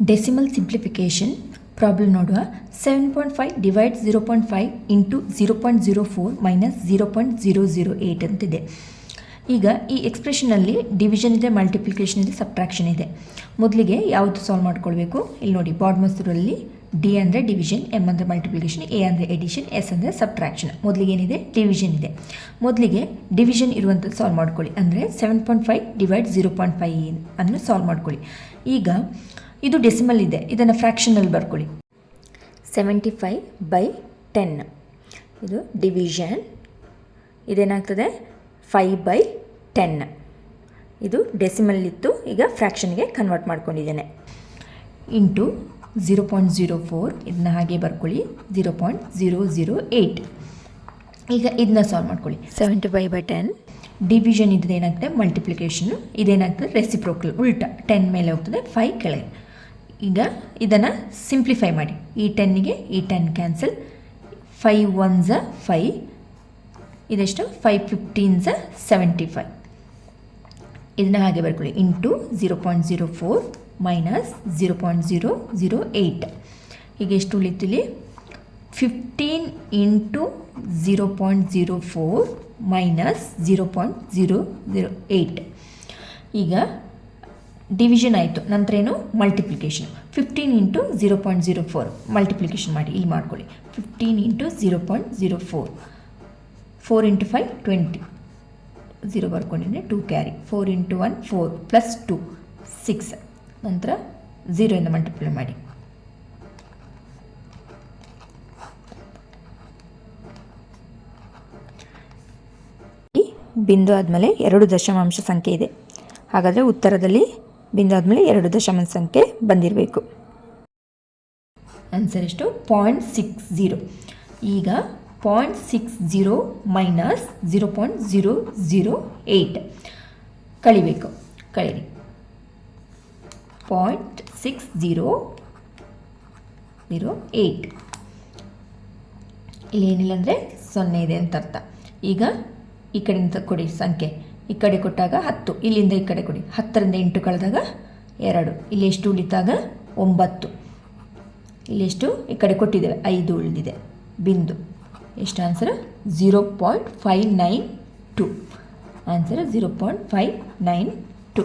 Decimal simplification problem ನೋಡುವ seven point five divide zero point five into zero point zero four minus zero point zero zero eight ಅಂತಿದೆ. ಈಗ ಈ ಎಕ್ಸ್ಪ್ರೆಷನಲ್ಲಿ division ಇದೆ multiplication ಇದೆ subtraction ಇದೆ. ಮೊದಲಿಗೆ ಯಾವುದು ಸಾಲ್ವ್ ಮಾಡ್ಕೊಳ್ಬೇಕು? ಇಲ್ಲಿ ನೋಡಿ ಬಾಡ್ ಮಸ್ತೂರಲ್ಲಿ ಡಿ ಅಂದರೆ ಡಿವಿಷನ್ ಎಂ ಅಂದರೆ ಮಲ್ಟಿಪ್ಲಿಕೇಶನ್ ಎ ಅಂದರೆ ಎಡಿಷನ್ ಎಸ್ ಅಂದರೆ ಸಬ್ಟ್ರಾಕ್ಷನ್ ಮೊದಲಿಗೆ ಏನಿದೆ? ಡಿವಿಷನ್ ಇದೆ. ಮೊದಲಿಗೆ ಡಿವಿಷನ್ ಇರುವಂಥದ್ದು ಸಾಲ್ವ್ ಮಾಡ್ಕೊಳ್ಳಿ. ಅಂದರೆ seven point five divide zero point five ಅನ್ನು ಸಾಲ್ವ್ ಮಾಡ್ಕೊಳ್ಳಿ. ಈಗ ಇದು ಡೆಸಿಮಲ್ ಇದೆ. ಇದನ್ನು ಫ್ರ್ಯಾಕ್ಷನಲ್ಲಿ ಬರ್ಕೊಳ್ಳಿ. ಸೆವೆಂಟಿ ಫೈವ್ ಬೈ ಟೆನ್ ಇದು ಡಿವಿಷನ್ ಇದೇನಾಗ್ತದೆ? ಫೈ ಬೈ ಟೆನ್ ಇದು ಡೆಸಿಮಲ್ ಇತ್ತು. ಈಗ ಫ್ರ್ಯಾಕ್ಷನ್ಗೆ convert ಮಾಡ್ಕೊಂಡಿದ್ದೇನೆ. Into zero point zero four ಇದನ್ನ ಹಾಗೆ ಬರ್ಕೊಳ್ಳಿ. Zero point zero zero eight ಈಗ ಇದನ್ನ ಸಾಲ್ವ್ ಮಾಡ್ಕೊಳ್ಳಿ. Seventy five by ten division ಇದೇನಾಗ್ತದೆ ಏನಾಗ್ತದೆ ಮಲ್ಟಿಪ್ಲಿಕೇಶನ್ ಇದೇನಾಗ್ತದೆ? ರೆಸಿಪ್ರೋಕಲ್ ಉಲ್ಟಾ. ಟೆನ್ ಮೇಲೆ ಹೋಗ್ತದೆ ಫೈವ್ ಕೆಳಗೆ. ಈಗ ಇದನ್ನು ಸಿಂಪ್ಲಿಫೈ ಮಾಡಿ. ಈ ಟೆನ್ನಿಗೆ ಈ ಟೆನ್ ಕ್ಯಾನ್ಸಲ್ ಫೈವ್ ಒನ್ ಝ ಫೈವ್ ಇದೆಷ್ಟು? ಫೈವ್ ಫಿಫ್ಟೀನ್ ಝ ಸೆವೆಂಟಿ ಫೈವ್ ಇದನ್ನ ಹಾಗೆ ಬರ್ಕೊಳ್ಳಿ. Into zero point zero four minus zero point zero zero eight ಈಗ ಎಷ್ಟು ಉಳಿತು ಇಲ್ಲಿ fifteen into zero point zero four minus zero point zero zero eight ಈಗ ಡಿವಿಷನ್ ಆಯಿತು. ನಂತರ ಏನು multiplication fifteen into zero point zero four multiplication ಮಾಡಿ, ಇಲ್ಲಿ ಮಾಡ್ಕೊಳ್ಳಿ. Fifteen into zero point zero four four into five twenty zero ಬರ್ಕೊಂಡಿದ್ದೆ two carry four into one four plus two six ನಂತರ ಝೀರೋಯಿಂದ multiply ಮಾಡಿ. ಬಿಂದು ಆದಮೇಲೆ ಎರಡು ದಶಮಾಂಶ ಸಂಖ್ಯೆ ಇದೆ. ಹಾಗಾದರೆ ಉತ್ತರದಲ್ಲಿ ಬಿಂದು ಆದಮೇಲೆ ಎರಡು ದಶಮಾಂಶ ಸಂಖ್ಯೆ ಬಂದಿರಬೇಕು. ಆನ್ಸರ್ ಎಷ್ಟು? ಪಾಯಿಂಟ್ ಸಿಕ್ಸ್ ಜೀರೋ ಈಗ point six zero minus zero point zero zero eight ಕಳಿಬೇಕು. ಕಳೀರಿ. Point six zero zero eight ಇಲ್ಲಿ ಏನಿಲ್ಲ ಅಂದರೆ ಸೊನ್ನೆ ಇದೆ ಅಂತ ಅರ್ಥ. ಈಗ ಈ ಕಡೆಯಿಂದ ಕೊಡಿ ಸಂಖ್ಯೆ. ಈ ಕಡೆ ಕೊಟ್ಟಾಗ ಹತ್ತು. ಇಲ್ಲಿಂದ ಈ ಕಡೆ ಕೊಡಿ. ಹತ್ತರಿಂದ ಎಂಟು ಕಳೆದಾಗ ಎರಡು. ಇಲ್ಲಿ ಎಷ್ಟು ಉಳಿತಾಗ? ಒಂಬತ್ತು. ಇಲ್ಲೆಷ್ಟು ಈ ಕಡೆ ಕೊಟ್ಟಿದ್ದೇವೆ. ಐದು ಉಳಿದಿದೆ. ಬಿಂದು. ಎಷ್ಟು answer zero point five nine two answer zero point five nine two